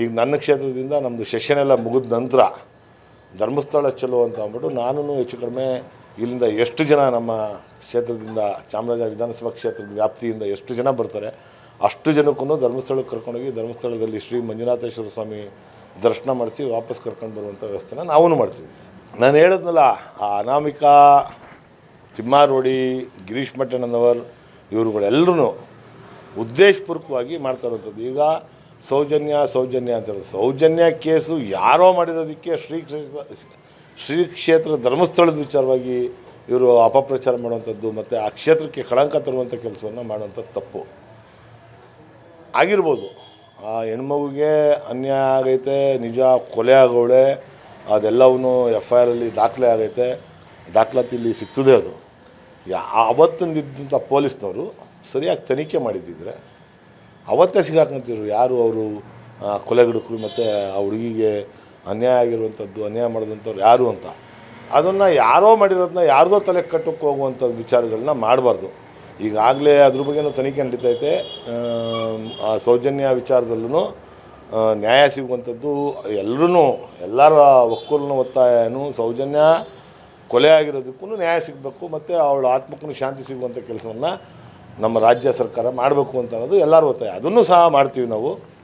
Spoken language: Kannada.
ಈಗ ನನ್ನ ಕ್ಷೇತ್ರದಿಂದ ನಮ್ಮದು ಸೆಷನ್ ಎಲ್ಲ ಮುಗಿದ ನಂತರ ಧರ್ಮಸ್ಥಳ ಚಲೋ ಅಂತ ಅಂದ್ಬಿಟ್ಟು ನಾನು ಹೆಚ್ಚು ಕಡಿಮೆ ಇಲ್ಲಿಂದ ಎಷ್ಟು ಜನ ನಮ್ಮ ಕ್ಷೇತ್ರದಿಂದ ಚಾಮರಾಜ ವಿಧಾನಸಭಾ ಕ್ಷೇತ್ರದ ವ್ಯಾಪ್ತಿಯಿಂದ ಎಷ್ಟು ಜನ ಬರ್ತಾರೆ, ಅಷ್ಟು ಜನಕ್ಕೂ ಧರ್ಮಸ್ಥಳಕ್ಕೆ ಕರ್ಕೊಂಡೋಗಿ ಧರ್ಮಸ್ಥಳದಲ್ಲಿ ಶ್ರೀ ಮಂಜುನಾಥೇಶ್ವರ ಸ್ವಾಮಿ ದರ್ಶನ ಮಾಡಿಸಿ ವಾಪಸ್ ಕರ್ಕೊಂಡು ಬರುವಂಥ ವ್ಯವಸ್ಥೆನ ನಾವೂ ಮಾಡ್ತೀವಿ. ನಾನು ಹೇಳಿದ್ನಲ್ಲ, ಆ ಅನಾಮಿಕಾ ತಿಮ್ಮಾರೋಡಿ, ಗಿರೀಶ್ ಮಟ್ಟಣ್ಣನವರ್ ಇವರುಗಳೆಲ್ಲರೂ ಉದ್ದೇಶಪೂರ್ವಕವಾಗಿ ಮಾಡ್ತಾ ಇರುವಂಥದ್ದು. ಈಗ ಸೌಜನ್ಯ ಸೌಜನ್ಯ ಅಂತ ಹೇಳಿ ಸೌಜನ್ಯ ಕೇಸು ಯಾರೋ ಮಾಡಿರೋದಕ್ಕೆ ಶ್ರೀ ಕ್ಷೇತ್ರ ಶ್ರೀ ಕ್ಷೇತ್ರ ಧರ್ಮಸ್ಥಳದ ವಿಚಾರವಾಗಿ ಇವರು ಅಪಪ್ರಚಾರ ಮಾಡುವಂಥದ್ದು ಮತ್ತು ಆ ಕ್ಷೇತ್ರಕ್ಕೆ ಕಳಂಕ ತರುವಂಥ ಕೆಲಸವನ್ನು ಮಾಡುವಂಥ ತಪ್ಪು. ಆಗಿರ್ಬೋದು. ಆ ಹೆಣ್ಮಗುಗೆ ಅನ್ಯಾಯ ಆಗೈತೆ, ನಿಜ ಕೊಲೆ ಆಗೋಳೆ ಅದೆಲ್ಲವೂ ಎಫ್ ಐ ಆರಲ್ಲಿ ದಾಖಲೆ ಆಗೈತೆ. ದಾಖಲಾತಿ ಇಲ್ಲಿ ಸಿಗ್ತದೆ ಅದು. ಯಾ ಅವತ್ತಿಂದಿದ್ದಂಥ ಪೊಲೀಸ್ನವರು ಸರಿಯಾಗಿ ತನಿಖೆ ಮಾಡಿದ್ದಿದ್ರೆ ಅವತ್ತೇ ಸಿಗಾಕೊಂತಿದ್ರು. ಯಾರು ಅವರು ಕೊಲೆಗಡಕರು ಮತ್ತು ಆ ಹುಡುಗಿಗೆ ಅನ್ಯಾಯ ಆಗಿರುವಂಥದ್ದು ಅನ್ಯಾಯ ಮಾಡಿದಂಥವ್ರು ಯಾರು ಅಂತ. ಅದನ್ನು ಯಾರೋ ಮಾಡಿರೋದನ್ನ ಯಾರದೋ ತಲೆ ಕಟ್ಟಕ್ಕೆ ಹೋಗುವಂಥದ್ದು ವಿಚಾರಗಳನ್ನ ಮಾಡಬಾರ್ದು. ಈಗಾಗಲೇ ಅದ್ರ ಬಗ್ಗೆನೂ ತನಿಖೆ ನಡೀತೈತೆ. ಆ ಸೌಜನ್ಯ ವಿಚಾರದಲ್ಲೂ ನ್ಯಾಯ ಸಿಗುವಂಥದ್ದು ಎಲ್ಲರೂ ಎಲ್ಲರ ಒಕ್ಕೂಲಿನ ಒತ್ತಾಯನೂ ಸೌಜನ್ಯ ಕೊಲೆ ಆಗಿರೋದಕ್ಕೂ ನ್ಯಾಯ ಸಿಗಬೇಕು, ಮತ್ತು ಅವಳು ಆತ್ಮಕ್ಕೂ ಶಾಂತಿ ಸಿಗುವಂಥ ಕೆಲಸವನ್ನು ನಮ್ಮ ರಾಜ್ಯ ಸರ್ಕಾರ ಮಾಡಬೇಕು ಅಂತ ಅನ್ನೋದು ಎಲ್ಲರೂ ಒತ್ತಾಯ. ಅದನ್ನು ಸಹ ಮಾಡ್ತೀವಿ ನಾವು.